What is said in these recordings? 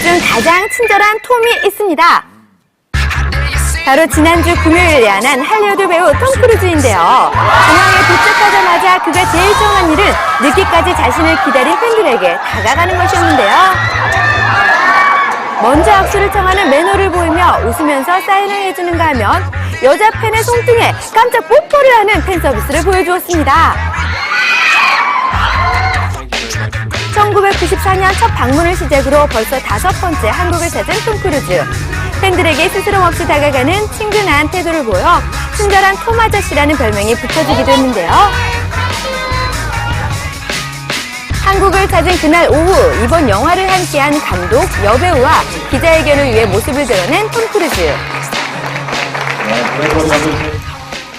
중 가장 친절한 톰이 있습니다. 바로 지난주 금요일에 야한 할리우드 배우 톰 크루즈인데요. 공항에 도착하자마자 그가 제일 한 일은 늦게까지 자신을 기다린 팬들에게 다가가는 것이었는데요. 먼저 악수를 청하는 매너를 보이며 웃으면서 사인을 해주는가 하면 여자 팬의 손등에 깜짝 뽀뽀를 하는 팬 서비스를 보여주었습니다. 1994년 첫 방문을 시작으로 벌써 다섯 번째 한국을 찾은 톰 크루즈. 팬들에게 스스럼 없이 다가가는 친근한 태도를 보여 친절한 톰 아저씨라는 별명이 붙여지기도 했는데요. 한국을 찾은 그날 오후 이번 영화를 함께한 감독, 여배우와 기자회견을 위해 모습을 드러낸 톰 크루즈.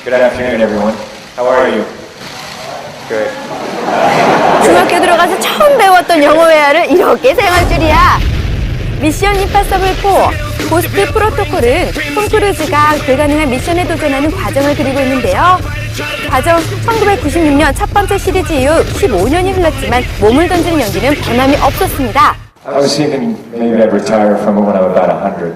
Good afternoon, everyone. How are you? Good. 중학교 들어가서 처음 배웠던 영어 회화를 이렇게 사용할 줄이야. 미션 임파서블 4 고스트 프로토콜은 톰 크루즈가 불가능한 미션에 도전하는 과정을 그리고 있는데요. 과정 1996년 첫 번째 시리즈 이후 15년이 흘렀지만 몸을 던지는 연기는 변함이 없었습니다. I was thinking maybe I'd retire from it when I'm about 100.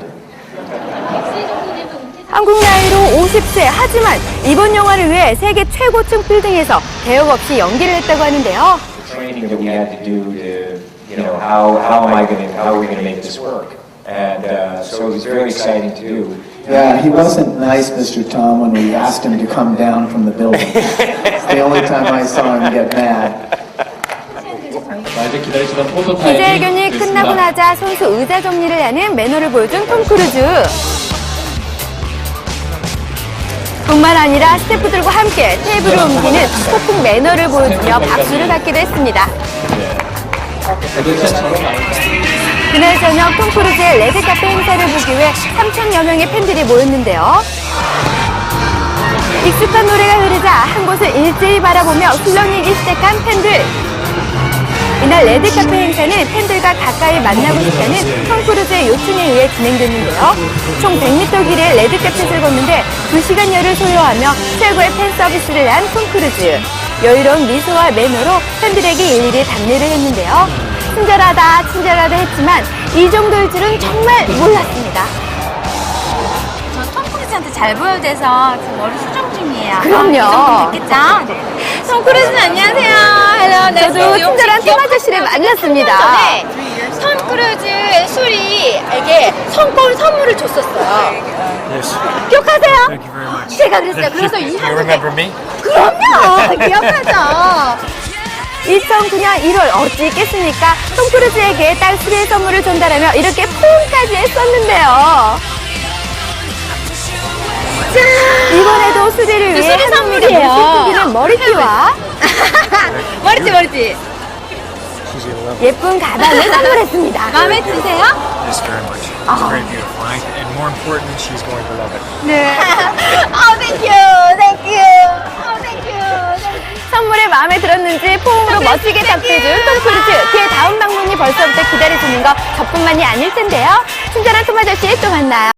한국 나이로 50세 하지만 이번 영화를 위해 세계 최고층 빌딩에서 대역 없이 연기를 했다고 하는데요. Training that we had to do to, you know, how, how am I going to, how are we going to make this work? And uh, so it was very exciting to do. Yeah, he wasn't nice, Mr. Tom, when we asked him to come down from the building. It's the only time I saw him get mad. 자, 이제 기다리시던 포토타임이 기자회견이 됐습니다. 끝나고 나자 선수 의자 정리를 하는 매너를 보여준 톰 크루즈. 뿐만 아니라 스태프들과 함께 테이블을 옮기는 소풍 매너를 보여주며 박수를 받기도 했습니다. 그날 저녁 톰 크루즈의 레드카페 행사를 보기 위해 3천여 명의 팬들이 모였는데요. 익숙한 노래가 흐르자 한 곳을 일제히 바라보며 술렁이기 시작한 팬들. 이날 레드카페 행사는 팬들과 가까이 만나고 싶다는 톰 크루즈의 요청에 의해 진행됐는데요. 총 100m 길이의 레드카펫을 걷는데 2시간여를 소요하며 최고의 팬 서비스를 한 톰 크루즈. 여유로운 미소와 매너로 팬들에게 일일이 답례를 했는데요. 친절하다, 친절하다 했지만 이 정도일 줄은 정말 몰랐습니다. 톰 크루즈한테 잘 보여야 돼서 지금 머리 수정 중이에요. 그럼요. 아, 그 정도 됐겠죠? 톰 크루즈는 안녕하세요. 헬로. 네, 저도 친절한 톰 아저씨를 만났습니다. 전에 톰 크루즈의 술이에게 성공 선물을 줬었어요. 기억하세요? 제가 그랬어요. 그래서 이 You remember me? 그럼요. 기억하죠. 2009년 1월 어찌 있겠습니까? 톰 크루즈에게 딸 수리의 선물을 전달하며 이렇게 포옹까지 했었는데요. 이번에도 수리를 위해 수리 한국의 선물이에요. 물고기는 머리띠와 머리띠. 예쁜 가방을 선물했습니다. 마음에 드세요? Yes, very much. It's very beautiful. I, and more important, she's going to love it. 네. 아, 땡큐. 땡큐. 아, 땡큐. 선물이 마음에 들었는지 포옹으로 멋지게 답해준 톰 크루즈. 그의 다음 방문이 벌써부터 기다려지는 거 저뿐만이 아닐 텐데요. 친절한 톰 아저씨 또 만나요.